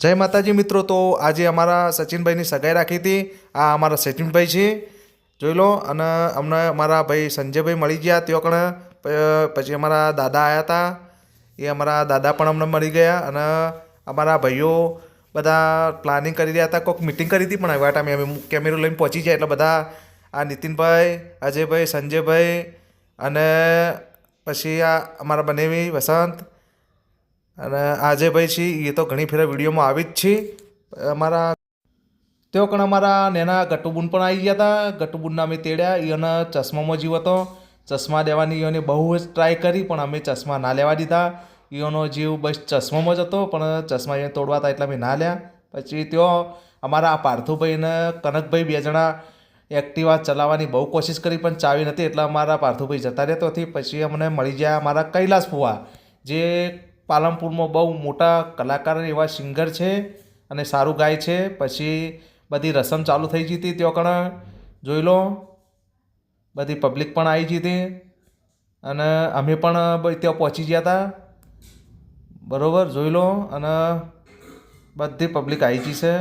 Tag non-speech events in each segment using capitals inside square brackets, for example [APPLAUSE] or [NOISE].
જય માતાજી મિત્રો, તો આજે અમારા સચિનભાઈની સગાઈ રાખી હતી. આ અમારા સચિનભાઈ છે. જોઈ લો, અને અમને અમારા ભાઈ સંજયભાઈ મળી ગયા. ત્યાં કણ પછી અમારા દાદા આવ્યા હતા. એ અમારા દાદા પણ અમને મળી ગયા, અને અમારા ભાઈઓ બધા પ્લાનિંગ કરી રહ્યા હતા. કોઈક મિટિંગ કરી હતી પણ આવ્યા ટાઈમે અમે કેમેરો લઈને પહોંચી જાય એટલે બધા આ નીતિનભાઈ, અજયભાઈ, સંજયભાઈ, અને પછી આ અમારા બનેવી વસંત અને આજે ભાઈ છે એ તો ઘણી ફેર વિડીયોમાં આવી જ છે. અમારા તેઓ પણ અમારા નેના ગટુબુન પણ આવી ગયા હતા ગટુબુનના અમે તેડ્યા એને ચશ્મામાં જીવ હતો. ચશ્મા લેવાની એને બહુ જ ટ્રાય કરી, પણ અમે ચશ્મા ના લેવા દીધા. એનો જીવ બસ ચશ્મામાં જ હતો, પણ ચશ્મા એને તોડવા હતા એટલે અમે ના લ્યા. પછી તેઓ અમારા પાર્થુભાઈ અને કનકભાઈ બે જણા એક્ટિવા ચલાવવાની બહુ કોશિશ કરી, પણ ચાવી નથી એટલે અમારા પાર્થુભાઈ જતા રહેતો હતી પછી અમને મળી ગયા અમારા કૈલાસ ફુવા, જે પાલનપુરમાં બહુ મોટા કલાકાર એવા સિંગર છે અને સારું ગાય છે. પછી બધી રસમ ચાલુ થઈ ગઈ હતી ત્યાં કણ. જોઈ લો. બધી પબ્લિક પણ આવી ગઈ હતી. અને અમે પણ ત્યાં પહોંચી ગયા હતા. બરાબર? જોઈ લો. અને બધી પબ્લિક આવી ગઈ છે.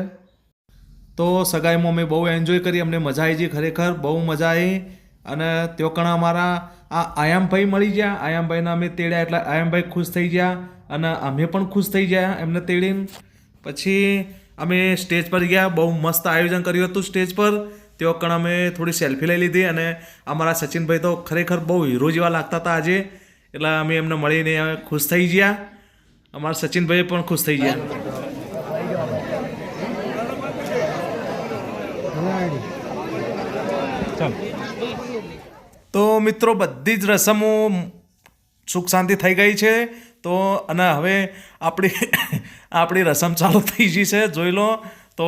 તો સગાઈમાં અમે બહુ એન્જોય કરી. અમને મજા આવી ગઈ ખરેખર. બહુ મજા આવી. અને ત્યાં કણ અમારા, આ આયામભાઈ મળી ગયા, આયામભાઈને અમે તેડ્યા એટલે આયામભાઈ ખુશ થઈ ગયા અને અમે પણ ખુશ થઈ ગયા એમને તેડીને. પછી અમે સ્ટેજ પર ગયા, બહુ મસ્ત આયોજન કર્યું હતું સ્ટેજ પર. તેઓ કણ અમે થોડી સેલ્ફી લઈ લીધી અને અમારા સચિનભાઈ તો ખરેખર બહુ હીરો જેવા લાગતા હતા આજે. એટલે અમે એમને મળીને ખુશ થઈ ગયા. અમારા સચિનભાઈ પણ ખુશ થઈ ગયા. તો મિત્રો, બધી જ રસમો સુખ શાંતિ થઈ ગઈ છે. તો અને હવે આપણી [LAUGHS] આપણી રસમ ચાલુ થઈ ગઈ છે, જોઈ લો. તો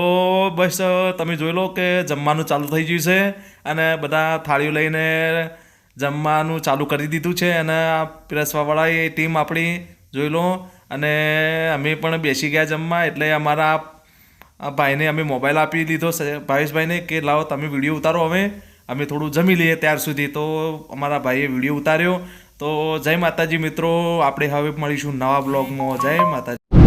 બસ તમે જોઈ લો કે જમવાનું ચાલુ થઈ ગયું છે અને બધા થાળીઓ લઈને જમવાનું ચાલુ કરી દીધું છે અને આ પીરસવાવાળા એ ટીમ આપણી જોઈ લો. અને અમે પણ બેસી ગયા જમવા એટલે અમારા આ ભાઈને અમે મોબાઈલ આપી દીધો ભાવેશભાઈને કે લાવો, તમે વીડિયો ઉતારો હવે. અમે થોડું જમી લઈએ ત્યાર સુધી. તો અમારા ભાઈએ વીડિયો ઉતાર્યો. તો જય માતાજી મિત્રો, આપણે હવે મળીશું નવા બ્લોગમાં. જય માતાજી.